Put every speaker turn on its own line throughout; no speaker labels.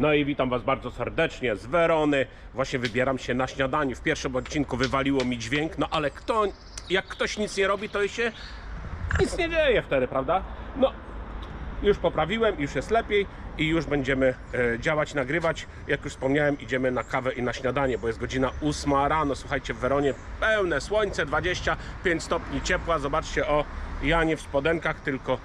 No i witam Was bardzo serdecznie z Werony. Właśnie wybieram się na śniadanie. W pierwszym odcinku wywaliło mi dźwięk, no ale kto, jak ktoś nic nie robi, to się nic nie dzieje wtedy, prawda? No, już poprawiłem, już jest lepiej i już będziemy e, działać, nagrywać. Jak już wspomniałem, idziemy na kawę i na śniadanie, bo jest godzina 8 rano. Słuchajcie, w Weronie pełne słońce, 25 stopni ciepła. Zobaczcie, o, ja nie w spodenkach, tylko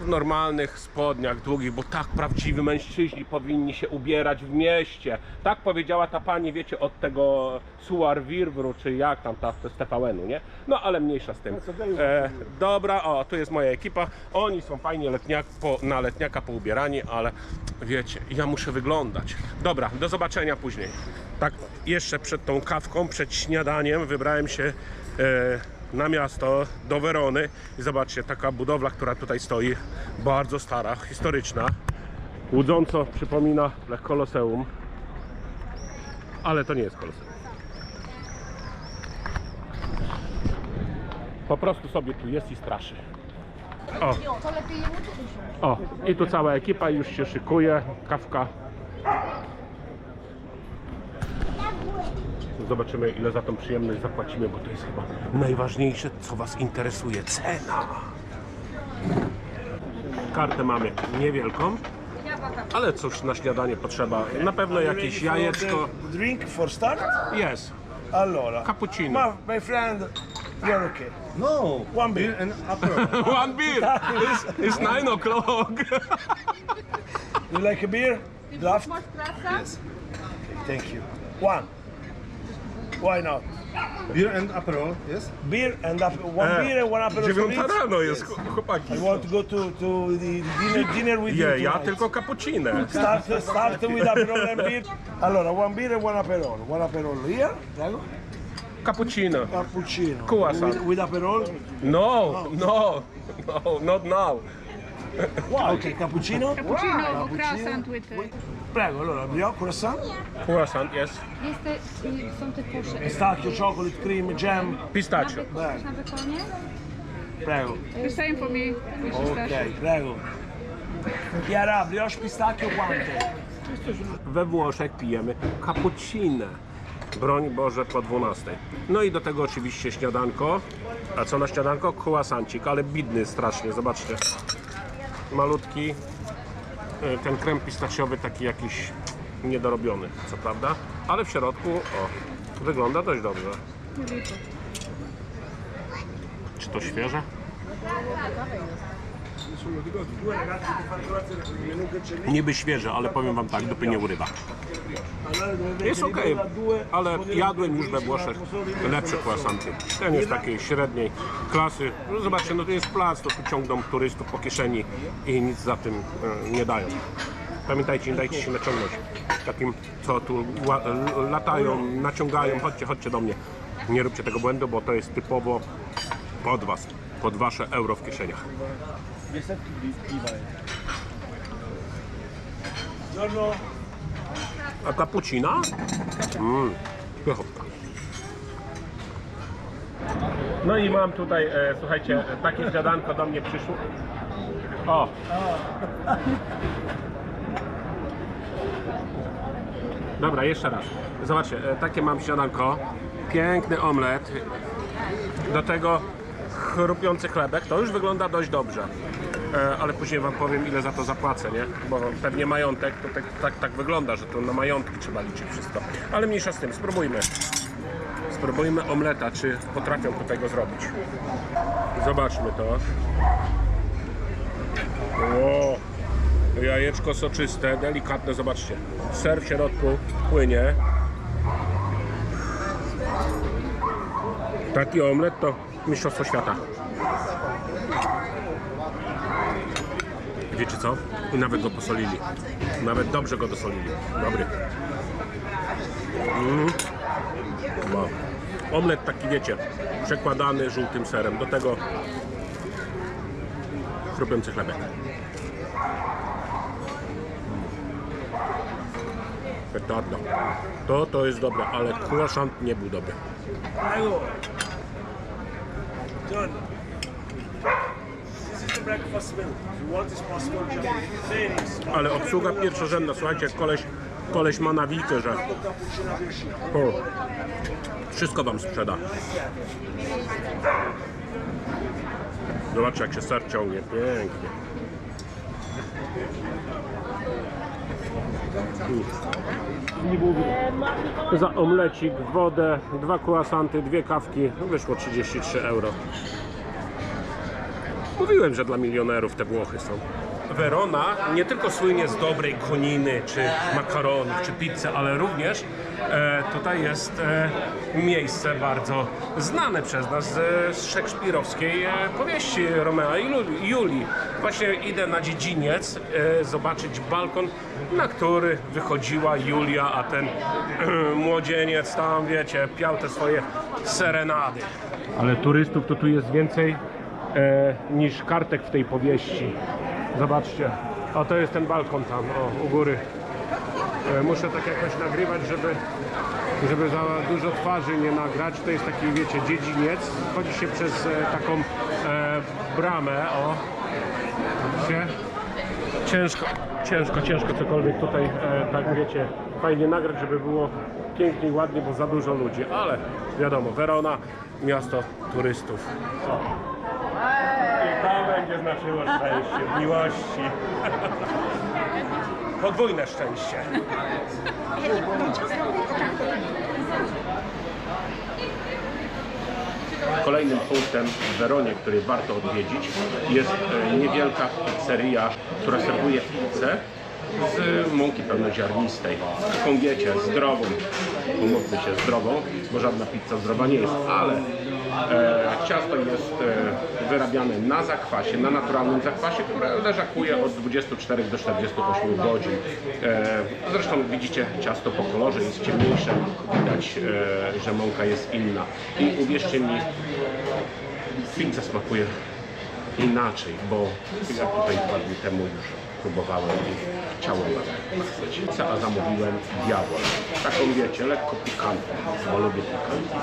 w normalnych spodniach długich, bo tak prawdziwi mężczyźni powinni się ubierać w mieście. Tak powiedziała ta pani, wiecie, od tego Suar Wirwru, czy jak tam ta z TVN-u, nie? No ale mniejsza z tym. E, dobra, o, tu jest moja ekipa. Oni są fajnie letniak, po, na letniaka poubierani, ale wiecie, ja muszę wyglądać. Dobra, do zobaczenia później. Tak, jeszcze przed tą kawką, przed śniadaniem wybrałem się e, na miasto, do Werony i zobaczcie, taka budowla, która tutaj stoi, bardzo stara, historyczna, łudząco przypomina Koloseum, ale to nie jest Koloseum. Po prostu sobie tu jest i straszy. O, o, i tu cała ekipa już się szykuje, kawka. Zobaczymy ile za tą przyjemność zapłacimy, bo to jest chyba najważniejsze, co Was interesuje, cena. Kartę mamy niewielką, ale cóż na śniadanie potrzeba. Na pewno jakieś jajeczko.
Drink for start?
Jest.
Allora.
Cappuccino.
Ma, my friend, you're okay.
No,
One beer.
and.
One beer. It's, it's nine o'clock.
You like a beer? Draft?
Prasa?
Thank you. One. Why not?
Beer and Aperol, yes?
Beer and up, one
E,
beer and one apple
Dziewiąta rano jest, chłopaki.
I want to go to, to the dinner, dinner with you
Nie, ja
tonight.
tylko cappuccino.
Start, start with Aperol and beer. Allora, one beer and one Aperol. One Aperol here. Prego.
Cappuccino.
Cappuccino.
Croissant.
With, with Aperol.
No, no, no, not now.
Ok, cappuccino.
Cappuccino, croissant with...
Prego, allora, apriamo croissant.
Croissant, yes.
Jest te, są te.
Pistachio, chocolate, cream, jam.
Pistachio.
Chcesz na?
Prego.
The same for me. pistachio.
Ok, prego. Chiara, brioche pistacchio quante?
We Włoszech pijemy cappuccino. Broń Boże po 12. No i do tego oczywiście śniadanko. A co na śniadanko? Croissancik, ale bidny strasznie, zobaczcie. Malutki. E, Ten krem pistacjowy taki jakiś niedorobiony, co prawda. Ale w środku, o, wygląda dość dobrze. Czy to świeże? Niby świeże, ale powiem wam tak, dupy nie urywa. Jest ok, ale jadłem już we Włoszech lepsze croissanty. Ten jest takiej średniej klasy. No zobaczcie, no to jest plac, to tu ciągną turystów po kieszeni i nic za tym e, nie dają. Pamiętajcie, nie dajcie się naciągnąć takim, co tu latają, naciągają, chodźcie, chodźcie do mnie. Nie róbcie tego błędu, bo to jest typowo pod was, pod wasze euro w kieszeniach.
Giorno.
A cappuccina? Mmm, pychotka. No i mam tutaj, e, słuchajcie, takie śniadanko do mnie przyszło. O! Dobra, jeszcze raz. Zobaczcie, e, takie mam śniadanko. Piękny omlet. Do tego chrupiący chlebek. To już wygląda dość dobrze. E, ale później wam powiem ile za to zapłacę, nie? Bo pewnie majątek to tak, tak, tak wygląda, że to na majątki trzeba liczyć wszystko. Ale mniejsza z tym, spróbujmy. Spróbujmy omleta, czy potrafią tutaj go zrobić. Zobaczmy to. O, jajeczko soczyste, delikatne, zobaczcie. Ser w środku płynie. Taki omlet to mistrzostwo świata. Co? I nawet go posolili. Nawet dobrze go dosolili. Dobry. Mm. Omlet taki, wiecie, przekładany żółtym serem. Do tego chrupiący chlebek. Petarda. To, to jest dobre, ale croissant nie był dobry.
Prego. Giorno. breakfast meal. If you want, it's possible. Just Ladies,
Ale obsługa pierwszorzędna, słuchajcie, koleś, koleś ma nawikę, że o, wszystko wam sprzeda. Zobaczcie jak się ser ciągnie, pięknie. Za omlecik, wodę, dwa croissanty, dwie kawki, wyszło 33 euro. Mówiłem, że dla milionerów te Włochy są. Verona nie tylko słynie z dobrej koniny, czy makaronów, czy pizzy, ale również e, tutaj jest e, miejsce bardzo znane przez nas z, z szekspirowskiej e, powieści Romea i Lu- Julii. Właśnie idę na dziedziniec e, zobaczyć balkon, na który wychodziła Julia, a ten młodzieniec tam, wiecie, piał te swoje serenady. Ale turystów to tu jest więcej niż kartek w tej powieści. Zobaczcie. O, to jest ten balkon tam, o, u góry. E, muszę tak jakoś nagrywać, żeby, żeby za dużo twarzy nie nagrać. To jest taki, wiecie, dziedziniec. Chodzi się przez e, taką e, bramę, o. Widzicie? Ciężko, ciężko, ciężko cokolwiek tutaj, e, tak wiecie, fajnie nagrać, żeby było pięknie ładnie, bo za dużo ludzi. Ale wiadomo, Verona, miasto turystów. O. Będzie znaczyło szczęście w miłości. Podwójne szczęście. Kolejnym punktem w Weronie, który warto odwiedzić, jest e, niewielka pizzeria, która serwuje pizzę z mąki pełnoziarnistej. Taką wiecie, zdrową, umówmy się, zdrową, bo żadna pizza zdrowa nie jest, ale e, ciasto jest e, wyrabiane na zakwasie, na naturalnym zakwasie, które leżakuje od 24 do 48 godzin. E, zresztą widzicie ciasto po kolorze jest ciemniejsze, widać, e, że mąka jest inna. I uwierzcie mi, pizza smakuje inaczej, bo ja tutaj dwa dni temu już próbowałem i chciałem pizzę, a zamówiłem diabol. Taką wiecie, lekko pikantną, bo lubię pikantną.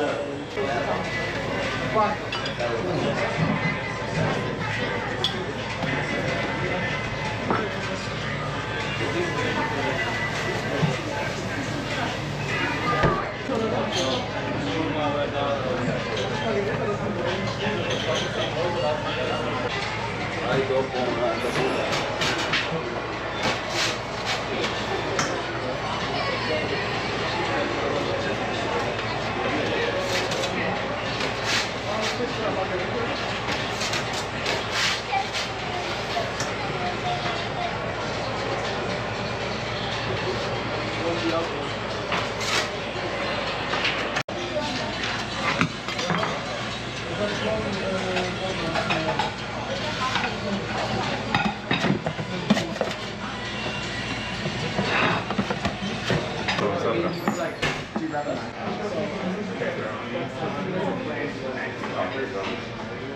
Dobra.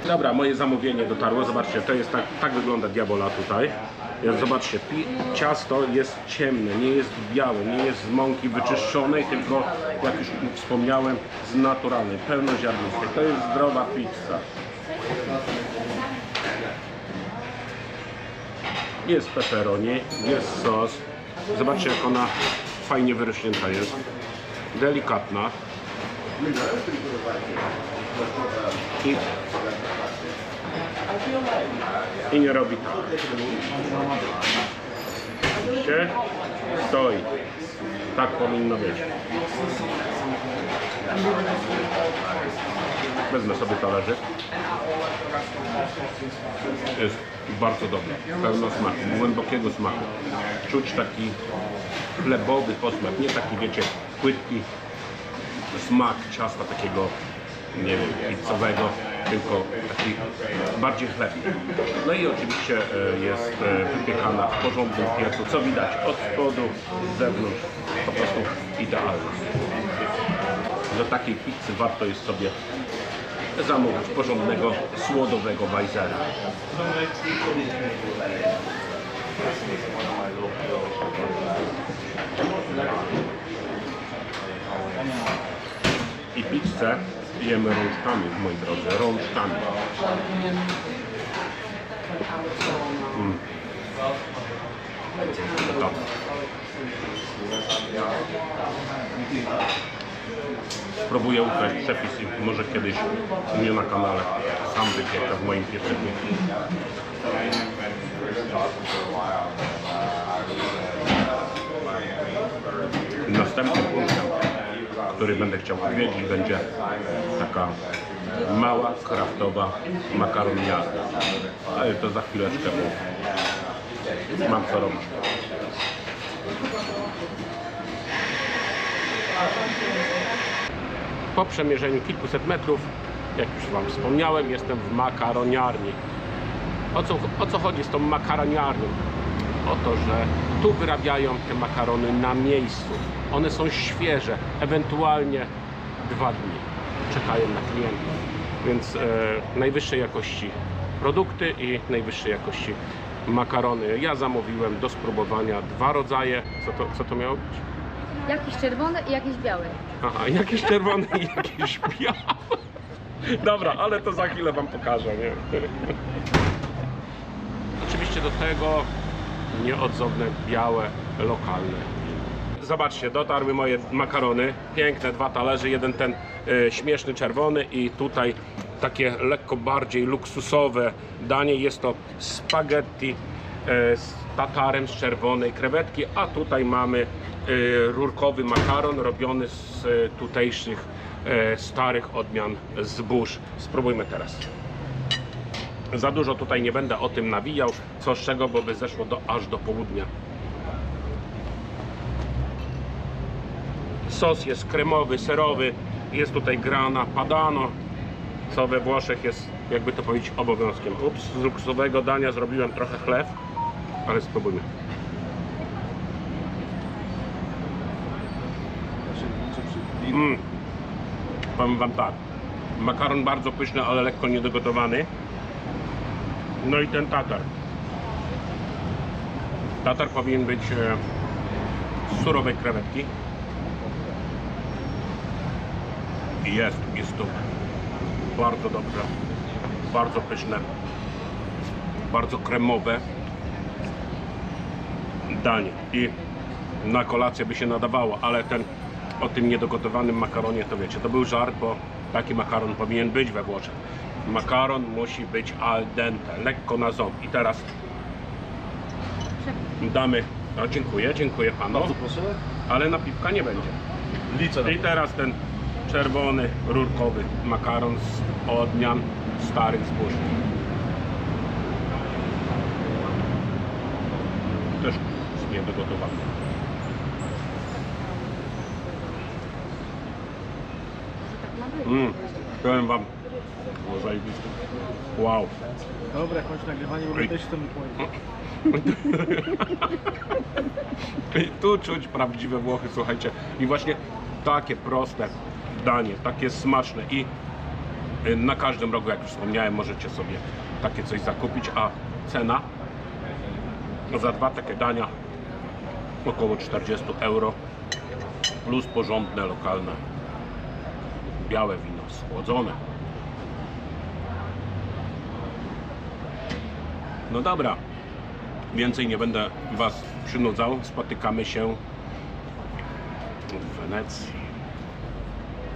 Dobra, moje zamówienie dotarło. Zobaczcie, to jest tak, tak wygląda diabola tutaj. Zobaczcie, ciasto jest ciemne, nie jest białe, nie jest z mąki wyczyszczonej, tylko jak już wspomniałem, z naturalnej, pełnoziarnistej. To jest zdrowa pizza. Jest pepperoni, jest sos. Zobaczcie, jak ona fajnie wyrośnięta jest. Delikatna. I, i nie robi tak. Widzicie? Stoi. Tak powinno być. Wezmę sobie talerzyk. Jest bardzo dobre. Pełno smaku, głębokiego smaku. Czuć taki chlebowy posmak, nie taki wiecie, płytki smak ciasta takiego, nie wiem, pizzowego, tylko taki bardziej chlebny. No i oczywiście e, jest e, wypiekana w porządnym piecu, co widać od spodu, z zewnątrz, po prostu idealna. Do takiej pizzy warto jest sobie zamówić porządnego, słodowego bajzera. I pizzę Jemy rączkami, moi drodzy, rączkami. Mm. Spróbuję ukraść przepis i może kiedyś u mnie na kanale sam wypiekę w moim pieczyku. Następny punkt który będę chciał odwiedzić, będzie taka mała, kraftowa makaroniarka. Ale to za chwileczkę, bo mam co robić. Po przemierzeniu kilkuset metrów, jak już Wam wspomniałem, jestem w makaroniarni. O co, o co chodzi z tą makaroniarnią? O to, że tu wyrabiają te makarony na miejscu. One są świeże, ewentualnie dwa dni. Czekają na klientów. Więc e, najwyższej jakości produkty i najwyższej jakości makarony. Ja zamówiłem do spróbowania dwa rodzaje. Co to, co to miało być?
Jakieś czerwone i jakieś białe.
Aha, jakieś czerwone i jakieś białe. Dobra, ale to za chwilę Wam pokażę, nie? Oczywiście do tego nieodzowne, białe, lokalne. Zobaczcie, dotarły moje makarony. Piękne dwa talerze, jeden ten e, śmieszny czerwony i tutaj takie lekko bardziej luksusowe danie. Jest to spaghetti e, z tatarem z czerwonej krewetki, a tutaj mamy e, rurkowy makaron robiony z tutejszych starych odmian zbóż. Spróbujmy teraz. Za dużo tutaj nie będę o tym nawijał, co z czego, bo by zeszło do, aż do południa. Sos jest kremowy, serowy, jest tutaj grana padano, co we Włoszech jest, jakby to powiedzieć, obowiązkiem. Ups, z luksusowego dania zrobiłem trochę chleb, ale spróbujmy. Mm. Powiem Wam tak, makaron bardzo pyszny, ale lekko niedogotowany. No i ten tatar. Tatar powinien być e, surowej krewetki. Jest, jest to bardzo dobrze, bardzo pyszne, bardzo kremowe danie. I na kolację by się nadawało, ale ten o tym niedogotowanym makaronie to wiecie, to był żart, bo taki makaron powinien być we Włoszech. Makaron musi być al dente, lekko na ząb. I teraz damy, no dziękuję, dziękuję panu,
Proszę.
ale napiwka nie będzie.
Liczę na
I teraz ten czerwony, rurkowy makaron z odmian starych zbóż. Też jest niedogotowany.
Tak.
Mm, powiem wam, było zajebiste. Wow.
Dobra, kończ nagrywanie, bo też.
I tu czuć prawdziwe Włochy, słuchajcie. I właśnie takie proste danie, takie smaczne i y, na każdym rogu, jak już wspomniałem, możecie sobie takie coś zakupić, a cena za dwa takie dania około 40 euro plus porządne, lokalne białe wino, schłodzone. No dobra, Więcej nie będę Was przynudzał. Spotykamy się w Wenecji.